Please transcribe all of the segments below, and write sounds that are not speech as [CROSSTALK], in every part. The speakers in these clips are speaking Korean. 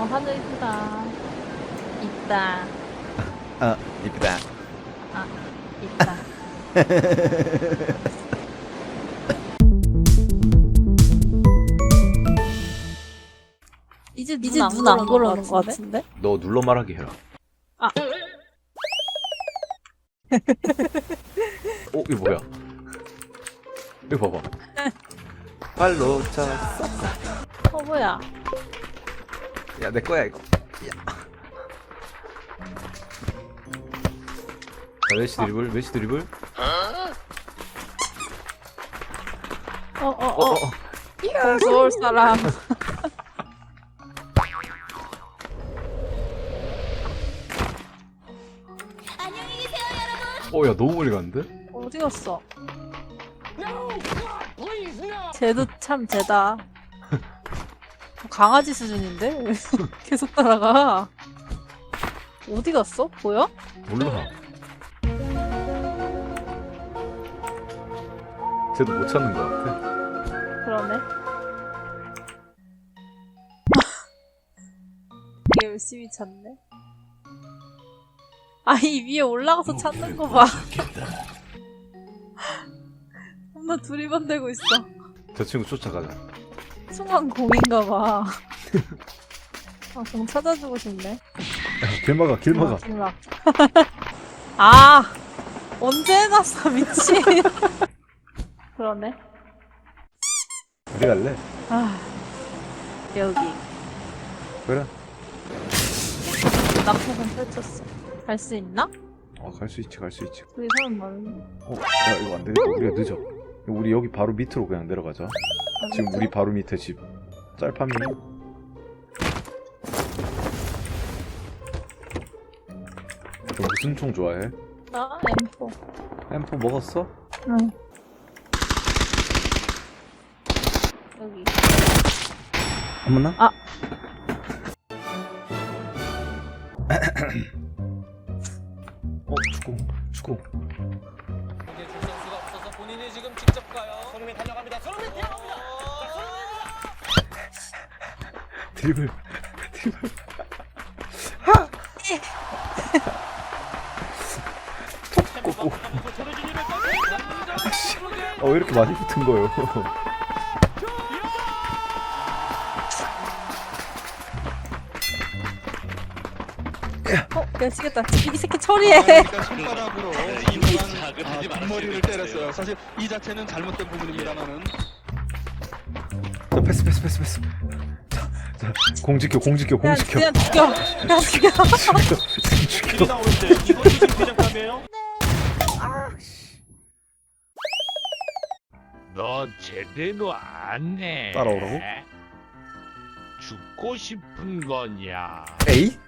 어, 하늘 이쁘다. 있다. 어, 이쁘다. 있다. [LAUGHS] 이제 이제 눈 안 걸어오는 것 같은데? 너 눌러 말하기 해라. 아. 어, 이거 뭐야? 이거 봐봐. [LAUGHS] 발로 찼어. 어 뭐야? 야, 내 거야, 이거. 야. 자, 메시 드리블, 메시 드리블. 어어 어, 어. 어, 어. 공서울 사람. 어, 야, 너무 멀리 갔는데? 어디 갔어? 쟤도 참 쟤다. 강아지 수준인데? 왜 [LAUGHS] 계속 따라가. 어디 갔어? 보여? 몰라. 쟤도 못 찾는 것 같아. 그러네. [LAUGHS] 되게 열심히 찾네. 아, 이 위에 올라가서 찾는 거 봐. [LAUGHS] 엄마 두리번대고 있어. 저 친구 쫓아가자. 순간 공인가 봐. [LAUGHS] 아, 공 찾아주고 싶네. 길 막아, 길 막아. 아, 길막. [LAUGHS] 아, 언제 해놨어, 미친. [LAUGHS] 그러네. 어디 갈래? 아, 여기. 그래. 낙폭은 펼쳤어. 갈 수 있나? 어, 갈수 있지, 갈 수 있지. 우리 사람 많은데. 어, 야, 이거 안 되겠다. 우리가 늦어. 우리 여기 바로 밑으로 그냥 내려가자. 지금 우리 바로 밑에 집. 짤파미. 너 무슨 총 좋아해? 나 M4. M4 먹었어? 응. 여기. 어머나? [CLEARS THROAT] [CLEARS THROAT] 드리블, 드리블. 꼬꼬. 어, 왜 이렇게 많이 붙은 거예요? 어, 미치겠다. 이 새끼 처리해. 그러니까 손가락으로 이분한 아, 뒷머리를 때렸어요. 사실 이 자체는 잘못된 부분입니다만은 자, 패스, 패스, 패스, 패스. [LAUGHS] 공 지켜, 공 지켜, 공 지켜. 그냥 죽여. 그냥 죽여. [LAUGHS] 죽여. 나오는데 이거 지금 대장감이에요? 너 제대로 안 해. 따라오라고? 죽고 싶은 거냐? 에이?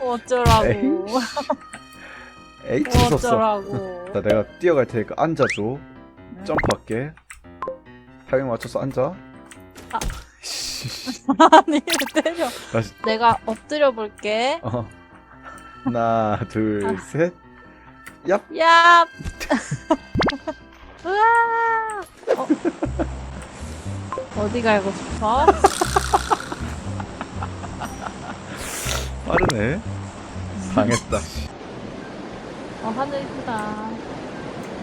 어쩌라고. 에이, 쳤었어. 어쩌라고. 자, 내가 뛰어갈 테니까 앉아줘. 점프할게. 타이밍 맞춰서 앉아. 아. 씨. 아니, 왜 [LAUGHS] 때려. 다시. 내가 엎드려 볼게. 어. 하나, 둘, 아. 셋. 얍. 야! 으아! [LAUGHS] 어. 어디 갈고 싶어? [LAUGHS] 빠르네. 당했다. 어, 하늘 이쁘다.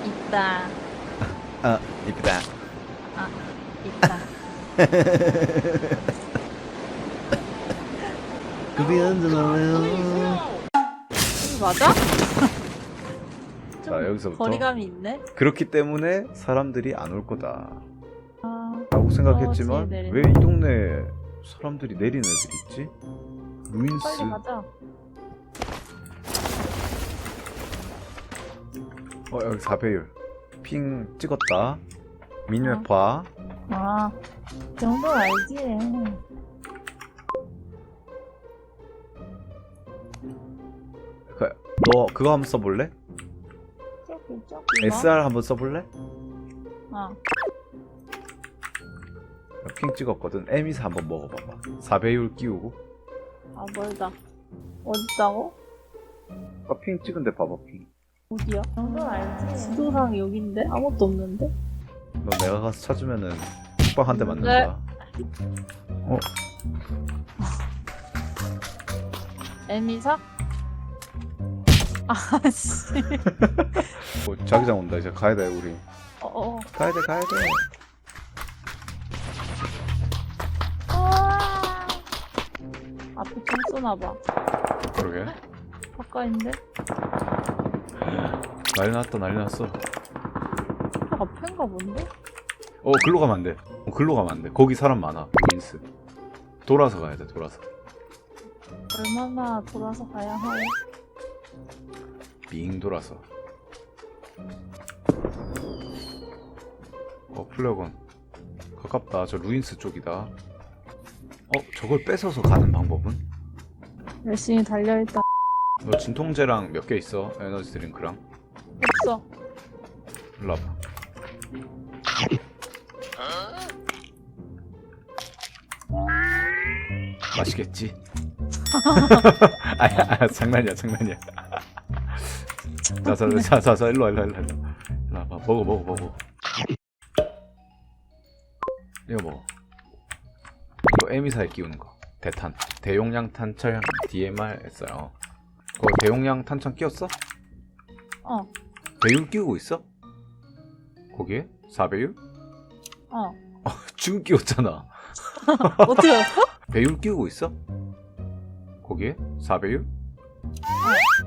있다. 아, 이쁘다. 있다. 급이 한잔할래요? 여기 맞아? 자, 여기서부터. 거리감이 있네? 그렇기 때문에 사람들이 안 올 거다. 아, 라고 생각했지만 어, 뒤에 내리네. 왜 이 동네에 사람들이 내리는 애들이 있지? 루인스 빨리 가자. 어 여기 4배율 핑 찍었다 민회파 아, 이 정도 알지. 그, 너 그거 한번 써볼래? 저기, 저기. 뭐? SR 한번 써볼래? 어. 핑 찍었거든 M24 한번 먹어봐봐 4배율 끼우고 아, 멀다. 어딨다고? 아까 핑 찍은데 봐봐 핑 어디야? 이 정도 알지. 지도상 여긴데? 아무것도 없는데? 너 내가 가서 찾으면은 빡한대 맞는다 어? 에미사? 아씨. [LAUGHS] 어, 자기장 온다 이제 가야 돼 우리 어 어. 가야 돼 가야 돼 아. 앞에 총 쏘나봐. 그러게 가까인데? 난리 났다 난리 났어 앞인가 본데? 어 글로 가면 안돼. 어, 글로 가면 안돼. 거기 사람 많아. 윈스. 돌아서 가야 돼 돌아서. 얼마나 돌아서 가야 해? 빙 돌아서. 어 플래곤 가깝다. 저 루인스 쪽이다. 어 저걸 뺏어서 가는 방법은? 열심히 달려있다. 너 진통제랑 몇 개 있어? 에너지 드링크랑? 없어. 일로 와봐 맛있겠지? [LAUGHS] 아야 아, 장난이야 장난이야 자 자 자 자 자 일로 와 일로 와 일로 와 일로 와봐 먹어 먹어 먹어 이거 먹어 이거 에미사에 끼우는 거 대탄 대용량 탄창 DMR 했어요 그거 대용량 탄창 끼웠어? 어, 배율 끼우고 있어? 거기에? 4배율? 어. 지금 끼웠잖아 [LAUGHS] 어떻게 알았어? 배율 끼우고 있어? 거기에? 4배율?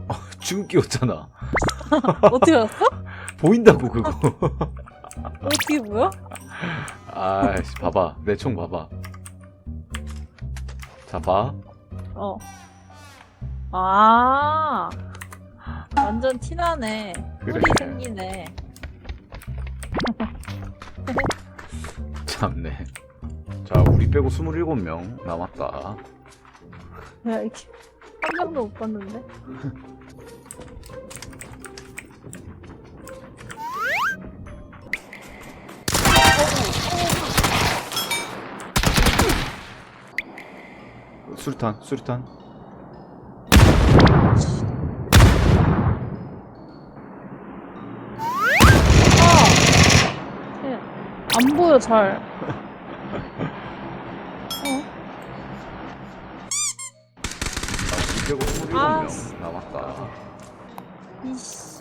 어, 지금 끼웠잖아 [LAUGHS] 어떻게 알았어? 보인다고 그거 어떻게 뭐야? 아이씨 봐봐 내 총 봐봐 자 봐. 어. 아. 완전 티나네. 그래. 뿔이 생기네. 참네 자 우리 빼고 27명 남았다 야, 이렇게. 한 명도 못 봤는데? 수류탄 수류탄 예. 안 보여, 잘. 어? 257명 아. 남았다 이씨.